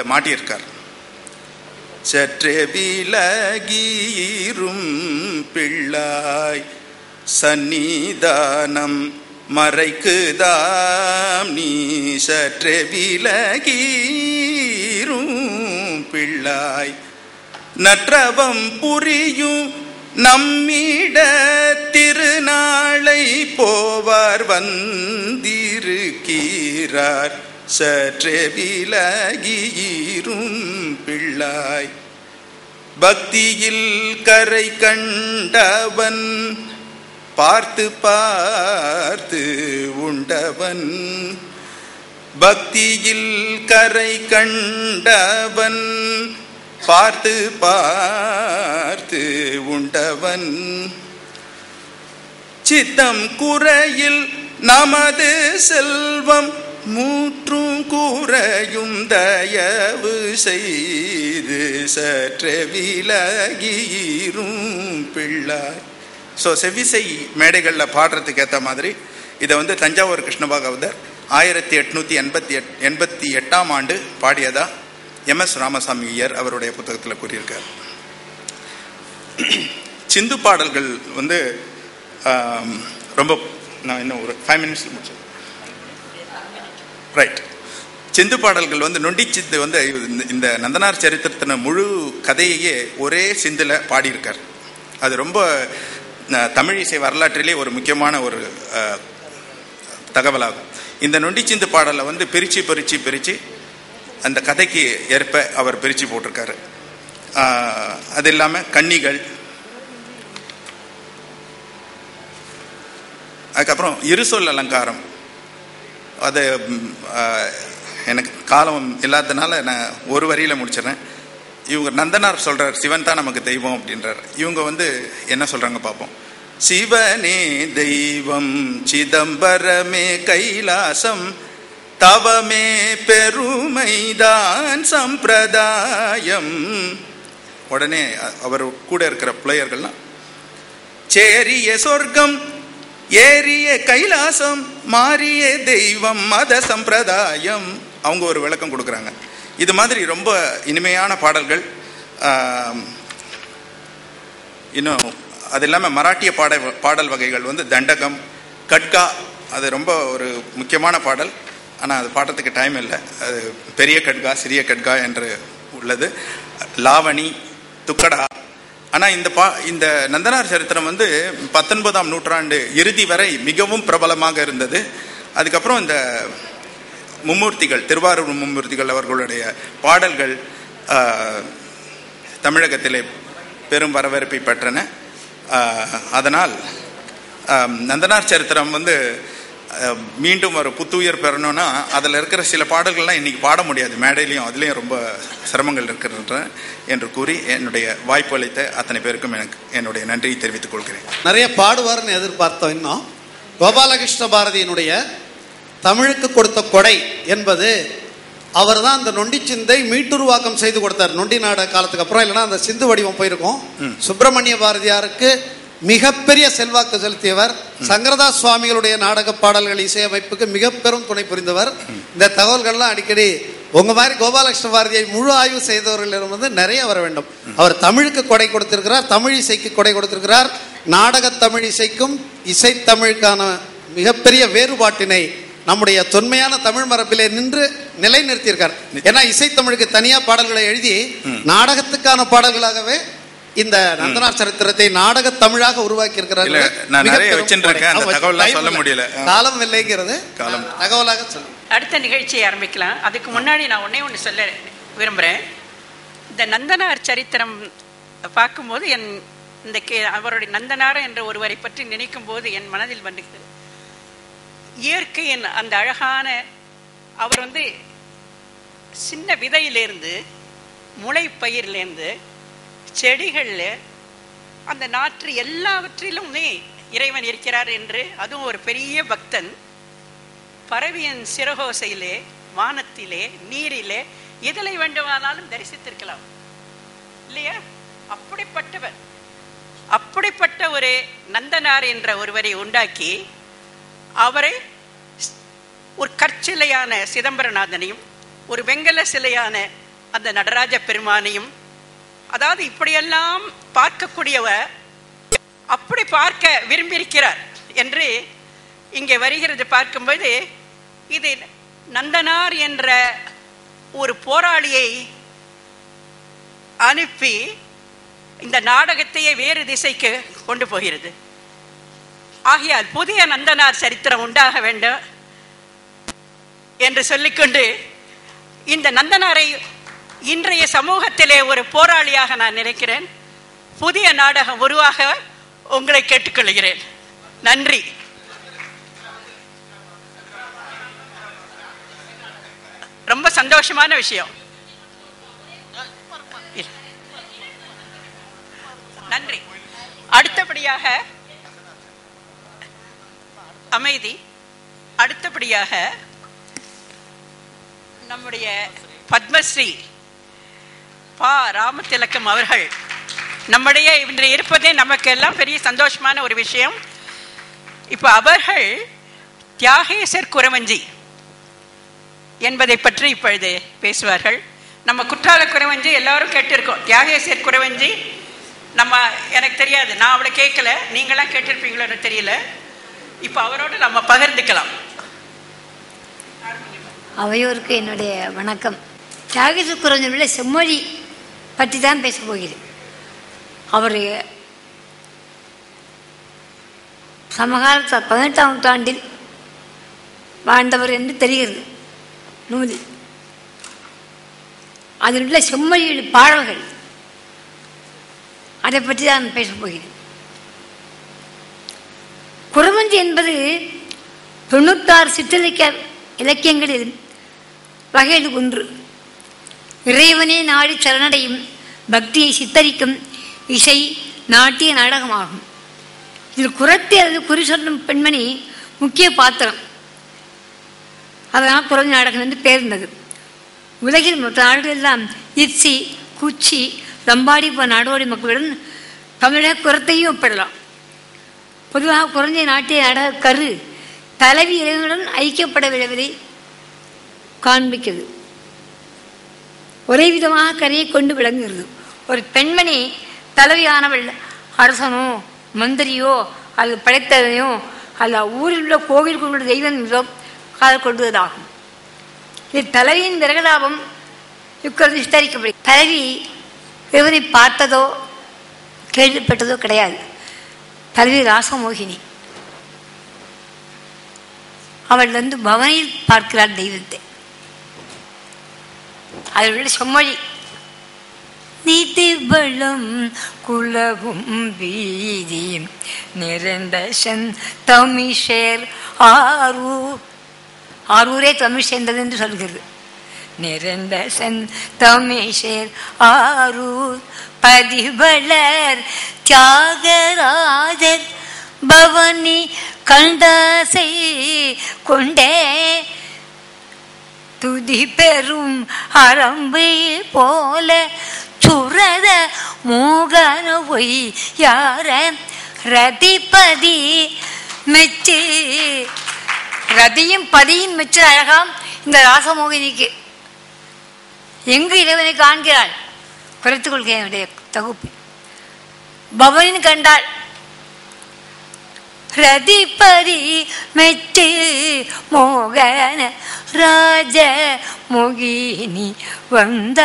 இதை மாட்டியிருக்கார். சற்றே விலகீரும் பிள்ளாய் சந்நிதானம் மறைக்குதாம் நீ. சற்றே விலகீரும் பிள்ளாய் நற்றவம் புரியும் நம்மிட திருநாளை போவார் வந்திருக்கிறார். சற்றே விலகீரும் பிள்ளாய். பக்தியில் கரை கண்டவன் பார்த்து பார்த்து உண்டவன். பக்தியில் கரை கண்டவன் பார்த்து பார்த்து உண்டவன். சித்தம் குறையில் நமது செல்வம் மூற்றும் கூறையும் தயவு செய்து சற்றே விலகியும் பிள்ளாய் ஸோ செவிசை மேடைகளில் பாடுறதுக்கு ஏற்ற மாதிரி இதை வந்து தஞ்சாவூர் கிருஷ்ணபாகவதர் ஆயிரத்தி எட்நூற்றி எண்பத்தி எட் எண்பத்தி எட்டாம் ஆண்டு பாடியதா எம் எஸ் ராமசாமி ஐயர் அவருடைய புத்தகத்தில் கூறியிருக்கார். சிந்து பாடல்கள் வந்து ரொம்ப நான் இன்னும் ஒரு ஃபைவ் மினிட்ஸில் முடிச்சேன் ரைட் சிந்து பாடல்கள் வந்து நொண்டி சிந்து வந்து இந்த- இந்த நந்தனார் சரித்திரத்தின முழு கதையையே ஒரே சிந்தில் பாடியிருக்கார். அது ரொம்ப தமிழிசை தமிழ் இசை வரலாற்றிலே ஒரு முக்கியமான ஒரு தகவலாகும். இந்த நொண்டி சிந்து பாடலை வந்து பிரித்து பிரித்து பிரித்து அந்த கதைக்கு ஏற்ப அவர் பிரித்து போட்டிருக்காரு. அது இல்லாமல் கன்னிகள் அதுக்கப்புறம் இருசொல் அலங்காரம். அது எனக்கு காலம் இல்லாததுனால நான் ஒரு வரியில் முடிச்சிடுறேன். இவங்க நந்தனார் சொல்கிறார் சிவன் தான் நமக்கு தெய்வம் அப்படின்றார். இவங்க வந்து என்ன சொல்கிறாங்க பார்ப்போம் சிவனே தெய்வம் சிதம்பரமே கைலாசம் தவமே பெருமைதான் சம்பிரதாயம். உடனே அவர் கூட இருக்கிற பிள்ளையர்கள்லாம் சேரிய சொர்க்கம் ஏறிய கைலாசம் மாறிய தெய்வம் மத சம்பிரதாயம். அவங்க ஒரு விளக்கம் கொடுக்குறாங்க. இது மாதிரி ரொம்ப இனிமையான பாடல்கள். இன்னும் அது இல்லாமல் மராட்டிய பாட பாடல் வகைகள் வந்து தண்டகம் கட்கா அது ரொம்ப ஒரு முக்கியமான பாடல். ஆனால் அது பாடுறதுக்கு டைம் இல்லை. அது பெரிய கட்கா சிறிய கட்கா என்று உள்ளது. லாவணி துக்கடா ஆனால் இந்த பா இந்த நந்தனார் சரித்திரம் வந்து பத்தொன்பதாம் நூற்றாண்டு இறுதி வரை மிகவும் பிரபலமாக இருந்தது. அதுக்கப்புறம் இந்த மும்மூர்த்திகள் திருவாரூர் மும்மூர்த்திகள் அவர்களுடைய பாடல்கள் தமிழகத்திலே பெரும் வரவேற்பை பெற்றன. அதனால் நந்தனார் சரித்திரம் வந்து மீண்டும் ஒரு புத்துயிர் பெறணும்னா அதில் இருக்கிற சில பாடல்கள்லாம் இன்னைக்கு பாட முடியாது. மேடையிலையும் அதுலேயும் ரொம்ப சிரமங்கள் இருக்கின்றன என்று கூறி என்னுடைய வாய்ப்பு அளித்த அத்தனை பேருக்கும் எனக்கு என்னுடைய நன்றியை தெரிவித்துக் கொள்கிறேன். நிறைய பாடுவார்னு எதிர்பார்த்தோம் இன்னும். கோபாலகிருஷ்ண பாரதியினுடைய தமிழுக்கு கொடுத்த கொடை என்பது அவர் தான் அந்த நொண்டி சிந்தை மீட்டுருவாக்கம் செய்து கொடுத்தார். நொண்டி நாட காலத்துக்கு அப்புறம் இல்லைன்னா அந்த சிந்து வடிவம் போயிருக்கும். சுப்பிரமணிய பாரதியாருக்கு மிகப்பெரிய செல்வாக்கு செலுத்தியவர் சங்கரதாஸ் சுவாமிகளுடைய நாடக பாடல்கள் இசையமைப்புக்கு மிக பெரும் துணை புரிந்தவர். இந்த தகவல்கள்லாம் அடிக்கடி உங்க மாதிரி கோபாலகிருஷ்ண பாரதியை முழு ஆய்வு செய்தவர்களிடம் வந்து நிறைய வர வேண்டும். அவர் தமிழுக்கு கொடை கொடுத்திருக்கிறார் தமிழ் இசைக்கு கொடை கொடுத்திருக்கிறார். நாடக தமிழ் இசைக்கும் இசை தமிழுக்கான மிகப்பெரிய வேறுபாட்டினை நம்முடைய தொன்மையான தமிழ் மரபிலே நின்று நிலைநிறுத்தியிருக்கார். ஏன்னா இசை தமிழுக்கு தனியா பாடல்களை எழுதி நாடகத்துக்கான பாடல்களாகவே இந்த நந்தனார் சரித்திரத்தை நாடக தமிழாக உருவாக்கி இருக்கிறார் இல்ல, நான் நிறைய வச்சுருக்கேன். அந்த தகவல்லாம் சொல்ல முடியல. காலம் இல்லைங்கிறது காலம். தகவலாக சொல்லு அடுத்த நிகழ்ச்சியை ஆரம்பிக்கலாம். அதுக்கு முன்னாடி நான் ஒண்ணே ஒன்று சொல்ல விரும்புகிறேன் இந்த நந்தனார் சரித்திரம் பார்க்கும்போது என் இந்த கே அவருடைய நந்தனார் என்ற ஒருவரை பற்றி நினைக்கும் போது என் மனதில் வந்துகிறது. இயற்கையின் அந்த அழகான அவர் வந்து சின்ன விதையிலேருந்து முளை பயிர்லேருந்து செடிகளில் அந்த நாற்று எல்லாவற்றிலுமே இறைவன் இருக்கிறார் என்று அதுவும் ஒரு பெரிய பக்தன் பறவையின் சிறகோசையிலே வானத்திலே நீரிலே எதிலை வேண்டுமானாலும் தரிசித்திருக்கலாம். இல்லையா? அப்படிப்பட்டவர். அப்படிப்பட்ட ஒரு நந்தனார் என்ற ஒருவரை உண்டாக்கி அவரை ஒரு கற்சிலையான சிதம்பரநாதனையும் ஒரு வெங்கல சிலையான அந்த நடராஜ பெருமானையும் அதாவது இப்படியெல்லாம் பார்க்கக்கூடியவர் அப்படி பார்க்க விரும்பியிருக்கிறார் என்று இங்கே வருகிறது பார்க்கும்போது இது நந்தனார் என்ற ஒரு போராளியை அனுப்பி இந்த நாடகத்தையே வேறு திசைக்கு கொண்டு போகிறது. ஆகையால் புதிய நந்தனார் சரித்திரம் உண்டாக வேண்டும் என்று சொல்லிக்கொண்டு இந்த நந்தனாரை இன்றைய சமூகத்திலே ஒரு போராளியாக நான் நினைக்கிறேன். புதிய நாடகம் உருவாக உங்களை கேட்டுக்கொள்கிறேன். நன்றி. ரொம்ப சந்தோஷமான விஷயம். நன்றி. அடுத்தபடியாக அமைதி. அடுத்தபடியாக நம்முடைய பத்மஸ்ரீ. பா ராமதிலக்கம் அவர்கள். நம்முடைய இன்று இருப்பதே நமக்கு எல்லாம் பெரிய சந்தோஷமான ஒரு விஷயம். இப்போ அவர்கள் தியாகேசர் குரவஞ்சி என்பதை பற்றி இப்பொழுது பேசுவார்கள். நம்ம குற்றால குறவஞ்சி எல்லாரும் கேட்டிருக்கோம். தியாகேசர் குறவஞ்சி நம்ம எனக்கு தெரியாது நான் அவளை கேட்கல. நீங்களாம் கேட்டிருப்பீங்களோன்னு தெரியல. இப்போ அவரோடு நம்ம பகிர்ந்துக்கலாம். அவையோருக்கு என்னுடைய வணக்கம். தியாகேசர் குரஞ்சனுடைய செம்மொழி பற்றி தான் பேச போகிறேன் அவர் சமகால பதினெட்டாம் நூற்றாண்டில் வாழ்ந்தவர் என்று தெரிகிறது. நூலில். அதில் உள்ள செம்மொழியில் பாடல்கள். அதை பற்றி தான் பேசப் போகிறேன் குறவஞ்சி என்பது தொண்ணூத்தாறு சிற்றிலக்கிய இலக்கியங்களில் வகையில் ஒன்று. இறைவனே நாடி சரணடையும் பக்தியை சித்தரிக்கும் இசை நாட்டிய நாடகமாகும். இதில் குரத்தி அல்லது குறி சொல்லும் பெண்மணி முக்கிய பாத்திரம். அதனால் குரல் நாடகம் என்று பேர்ந்தது. உலகில் மற்ற நாடுகளெல்லாம் இச்சி குச்சி ரம்பாடி போன்ற நாடோடி மக்களுடன் தமிழக குரத்தையும் ஒப்பிடலாம். பொதுவாக குறைஞ்ச நாட்டிய நாடக கரு தலைவி இறைவனுடன் ஐக்கியப்பட விளைவதை காண்பிக்கிறது. ஒரே விதமாக கரையை கொண்டு விளங்குகிறது. ஒரு பெண்மணி தலைவியானவள் அரசனோ மந்திரியோ அல்லது படைத்தவனையோ அல்ல ஊரில் உள்ள கோவில் கொண்டுள்ள தெய்வம் காதல் கொண்டுவதாகும் இது தலைவியின் விரகலாபம் இக்கருது சித்தரிக்கப்படும் தலைவி இவரை பார்த்ததோ கேள்விப்பட்டதோ கிடையாது. தலைவி ராசமோகினி. அவள் வந்து பவனில் பார்க்கிறாள் தெய்வத்தை. அதில் உள்ள செம்மொழி. நீதிபலம் குலவும் வீதி நிறைந்த சென் தமிஷேர் ஆரூர். ஆரூரே தமிழ் சேர்ந்தது என்று சொல்கிறது. நிறைந்த சென் தமிஷேர் ஆரூர். பதிவளர் தியாகராஜர் பவனி கண்டாசை கொண்டே துதி பெறும் அரம்பை போல சுரத மோகன ஒய் யார ரதிபதி மெச்சு? ரதியும் பதியும் மெச்சு அழகாம் இந்த ராசமோகினிக்கு எங்கு இறைவனை காண்கிறாள்? குறைத்துக் கொள்கிறேன் என்னுடைய தொகுப்பு. பவனின் கண்டாள் ரதிபரி மெட்டு மோகன ராஜ மோகினி வந்த